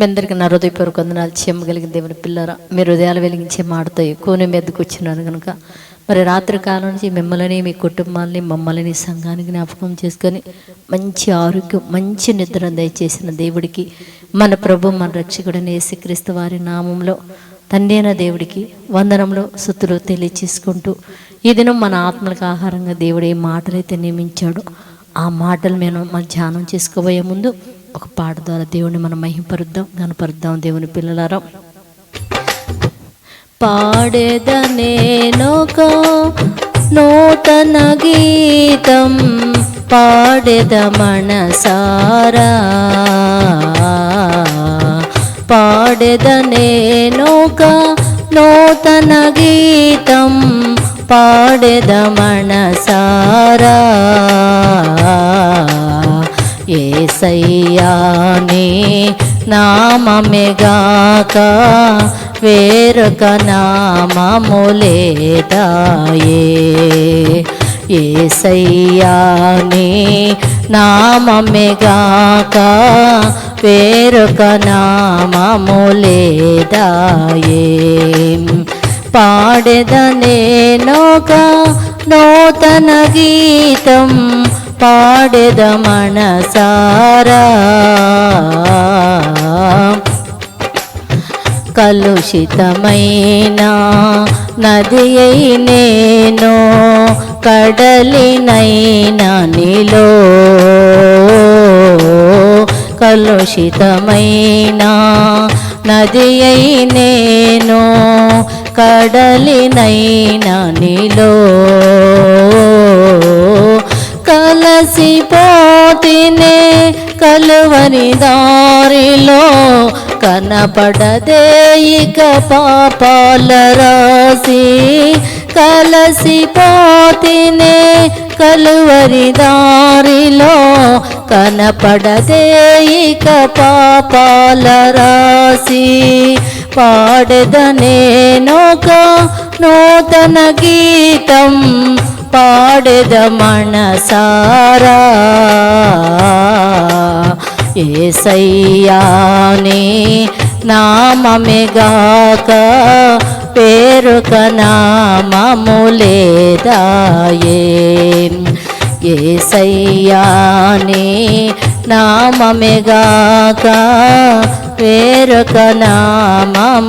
మీ అందరికీ నా హృదయపూర్వక వందనాలు చెమ్మగలిగిన దేవుని పిల్లరా మీరు హృదయాలు వెలిగించే మాడతాయి ఎక్కువనే మీదకు వచ్చినారు కనుక మరి రాత్రి కాలం నుంచి మిమ్మల్ని మీ కుటుంబాలని మమ్మల్ని సంఘానికి జ్ఞాపకం చేసుకొని మంచి ఆరోగ్యం మంచి నిద్ర దయచేసిన దేవుడికి మన ప్రభు మన రక్షకుడని యేసుక్రీస్తు వారి నామంలో తండ్రి దేవుడికి వందనంలో సుతులు తెలియచేసుకుంటూ ఈ దినం మన ఆత్మలకు ఆహారంగా దేవుడు ఏ మాటలైతే నియమించాడో ఆ మాటలు మేము మన ధ్యానం చేసుకోబోయే ముందు ఒక పాట ద్వారా దేవుని మనం మహింపరుద్దాం గనపరుద్దాం దేవుని పిల్లలారా. పాడేదనేనొక నూతన గీతం పాడేద మనసారా. పాడేదనేనొక నూతన గీతం పాడేద మనసారా. ఏసయ్యానే నామమెగాక వేరొక నామములేదాయే. ఏసయ్యానే నామమెగాక వేరొక నామములేదాయే. పాడెదనేనొక నూతన గీతం పాడెద మనసారా. కలుషితమైన నది అయి నేను కడలినైన నీలో. కలుషితమైన నది అయి నేను కడలినైన నీలో. కలసిపోతినే కలువరి దారిలో కనపడదే ఇక పాపాల రాసి కలసిపోతినే కలువరి దారిలో కనపడదే ఇక పాపాల రాసి పాడదనేనొక నూతన గీతం పాడెద మనసారా ఏసయ్యానే నామమెగాక పేరుక నామములేదాయే ఏసయ్యానే నామమెగాక వేరొక నామములేదాయే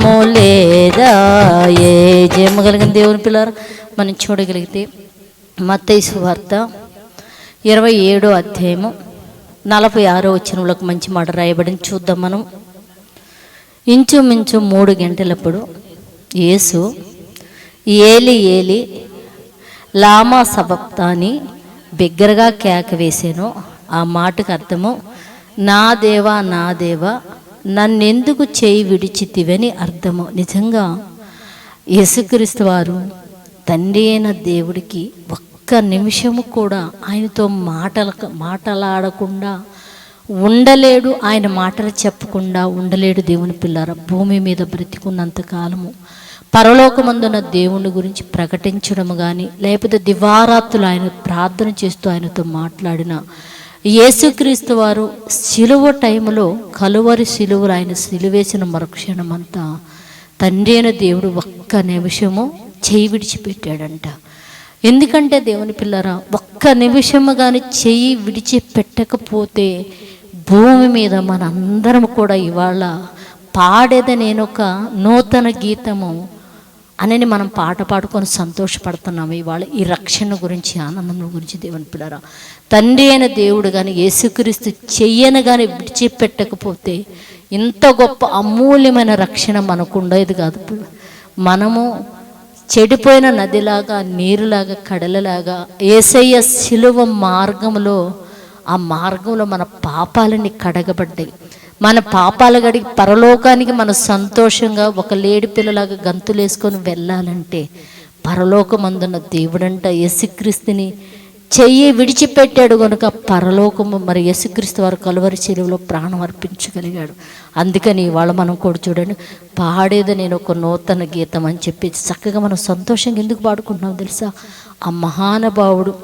జయమగలిగిన దేవుని పిల్లలు మనం చూడగలిగితే మత్తైసు వార్త ఇరవై ఏడో అధ్యాయము నలభై ఆరో వచనంలోకి మంచి మాట రాయబడింది. చూద్దాం మనం. ఇంచుమించు మూడు గంటలప్పుడు యేసు ఏలి ఏలి లామా సబప్తాని బిగ్గరగా కేక వేసాను. ఆ మాటకు అర్థము నా దేవా నా దేవా నన్నెందుకు చేయి విడిచితివని అర్థము. నిజంగా యేసుక్రీస్తు వారు తండ్రి అయిన దేవుడికి ఒక్క నిమిషము కూడా ఆయనతో మాటల మాటలాడకుండా ఉండలేడు ఆయన మాటలు చెప్పకుండా ఉండలేడు దేవుని పిల్లర. భూమి మీద బ్రతికున్నంత కాలము పరలోకమందున దేవుని గురించి ప్రకటించడం కానీ లేకపోతే దివారాత్రులు ఆయన ప్రార్థన చేస్తూ ఆయనతో మాట్లాడిన యేసుక్రీస్తు వారు సిలువ టైంలో కలువరి సిలువలు ఆయన సిలువేసిన మరుక్షణమంతా తండ్రి అయిన దేవుడు ఒక్క నిమిషము చేయి విడిచిపెట్టాడంట. ఎందుకంటే దేవుని పిల్లరా ఒక్క నిమిషము కానీ చెయ్యి విడిచిపెట్టకపోతే భూమి మీద మనందరం కూడా ఇవాళ పాడేద నేనొక నూతన గీతము అని మనం పాట పాడుకొని సంతోషపడుతున్నాము ఇవాళ ఈ రక్షణ గురించి ఆనందం గురించి దేవుని పిల్లరా. తండ్రి అయిన దేవుడు కానీ యేసుక్రీస్తు చెయ్యను కానీ విడిచిపెట్టకపోతే ఇంత గొప్ప అమూల్యమైన రక్షణ మనకు ఉండేది కాదు. మనము చెడిపోయిన నదిలాగా నీరులాగా కడలలాగా ఏసయ్య శిలువ మార్గంలో ఆ మార్గంలో మన పాపాలని కడగబడ్డాయి. మన పాపాలు గడిగి పరలోకానికి మన సంతోషంగా ఒక లేడి పిల్లలాగా గంతులేసుకొని వెళ్ళాలంటే పరలోకమందున్న దేవుడంట యేసుక్రీస్తుని చెయ్యి విడిచిపెట్టాడు కనుక పరలోకము మరి యేసుక్రీస్తు వారు కలువరి చెరువులో ప్రాణం అర్పించగలిగాడు. అందుకని ఇవాళ మనం కూడా చూడండి పాడేది నేను ఒక నూతన గీతం అని చెప్పి చక్కగా మనం సంతోషంగా ఎందుకు పాడుకుంటున్నాం తెలుసా? ఆ మహానుభావుడు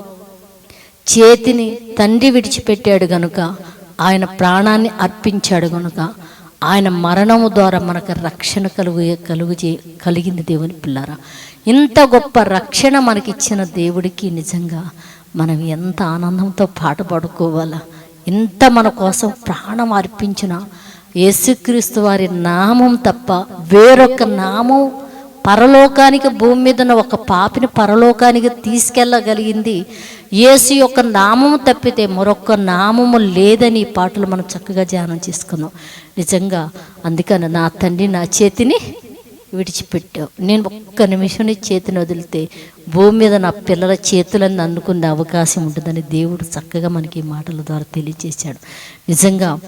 చేతిని తండ్రి విడిచిపెట్టాడు గనుక ఆయన ప్రాణాన్ని అర్పించాడు గనుక ఆయన మరణము ద్వారా మనకు రక్షణ కలుగు కలుగు చే కలిగింది దేవుని పిల్లారా. ఇంత గొప్ప రక్షణ మనకిచ్చిన దేవుడికి నిజంగా మనం ఎంత ఆనందంతో పాట పాడుకోవాలా? ఎంత మన కోసం ప్రాణం అర్పించిన యేసుక్రీస్తు వారి నామం తప్ప వేరొక నామం పరలోకానికి భూమి మీద ఉన్న ఒక పాపిని పరలోకానికి తీసుకెళ్ళగలిగింది. యేసు యొక్క నామము తప్పితే మరొక నామము లేదని ఈ పాటలు మనం చక్కగా ధ్యానం చేసుకున్నాం. నిజంగా అందుకని నా తండ్రి నా చేతిని విడిచిపెట్టావు నేను ఒక్క నిమిషం నీ చేతిని వదిలితే భూమి మీద నా పిల్లల చేతులని అందుకునే అవకాశం ఉంటుందని దేవుడు చక్కగా మనకి మాటల ద్వారా తెలియజేశాడు నిజంగా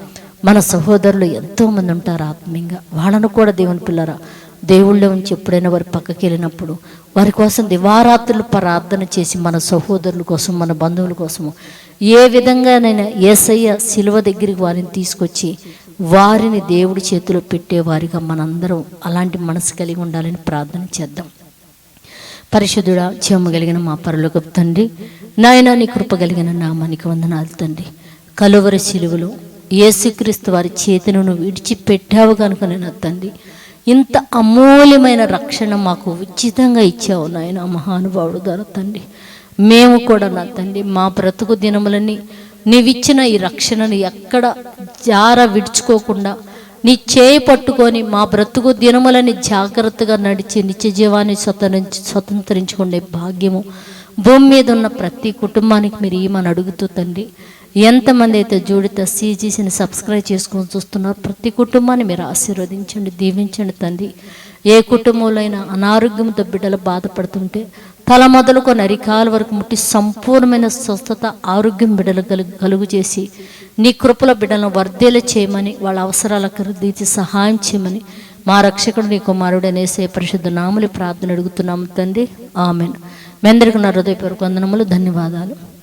మన సహోదరులు ఎంతోమంది ఉంటారు ఆత్మీయంగా. వాళ్ళను కూడా దేవుని పిల్లరా దేవుళ్ళ ఉంచి ఎప్పుడైనా వారి పక్కకి వెళ్ళినప్పుడు వారి కోసం దివారాత్రులు ప్రార్థన చేసి మన సహోదరుల కోసం మన బంధువుల కోసము ఏ విధంగానైనా ఏసయ్య శిలువ దగ్గరికి వారిని తీసుకొచ్చి వారిని దేవుడి చేతిలో పెట్టేవారిగా మనందరం అలాంటి మనసు కలిగి ఉండాలని ప్రార్థన చేద్దాం. పరిశుద్ధుడా జీవము కలిగిన మా పరలోకపు తండ్రి నాయన నీ కృప కలిగిన నామానికి వందనాలు తండ్రి. కలువరి శిలువలో యేసుక్రీస్తు వారి చేతిను నువ్వు విడిచిపెట్టావు కనుక నేను తండ్రి. ఇంత అమూల్యమైన రక్షణ మాకు ఉచితంగా ఇచ్చావు నాయన మహానుభావుడు ద్వారా తండ్రి. మేము కూడా నా తండ్రి మా బ్రతుకు దినములని నీవిచ్చిన ఈ రక్షణను ఎక్కడ జార విడుచుకోకుండా నీ చేయి పట్టుకొని మా బ్రతుకు దినములని జాగ్రత్తగా నడిచి నిత్య జీవాన్ని స్వతంత్రించి స్వతంత్రించుకునే భాగ్యము. భూమి మీద ఉన్న ప్రతి కుటుంబానికి మీరు ఏమని అడుగుతూ తండ్రి? ఎంతమంది అయితే జోడిత సీజీసీని సబ్స్క్రైబ్ చేసుకొని చూస్తున్నారు ప్రతి కుటుంబాన్ని మీరు ఆశీర్వదించండి దీవించండి తండ్రి. ఏ కుటుంబంలో అయినా అనారోగ్యంతో బిడ్డలు బాధపడుతుంటే తల మొదలుకొని అరికాల వరకు ముట్టి సంపూర్ణమైన స్వస్థత ఆరోగ్యం బిడ్డలు కలుగు కలుగు చేసి నీ కృపల బిడ్డలను వర్ధేల చేయమని వాళ్ళ అవసరాలకు తీర్చి సహాయం చేయమని మా రక్షకుడు నీ కుమారుడు అనేసే పరిశుద్ధ నాములు ప్రార్థన అడుగుతున్నాము తండ్రి. ఆమెన్. మీ అందరికీ నా హృదయపూర్వక వందనములు ధన్యవాదాలు.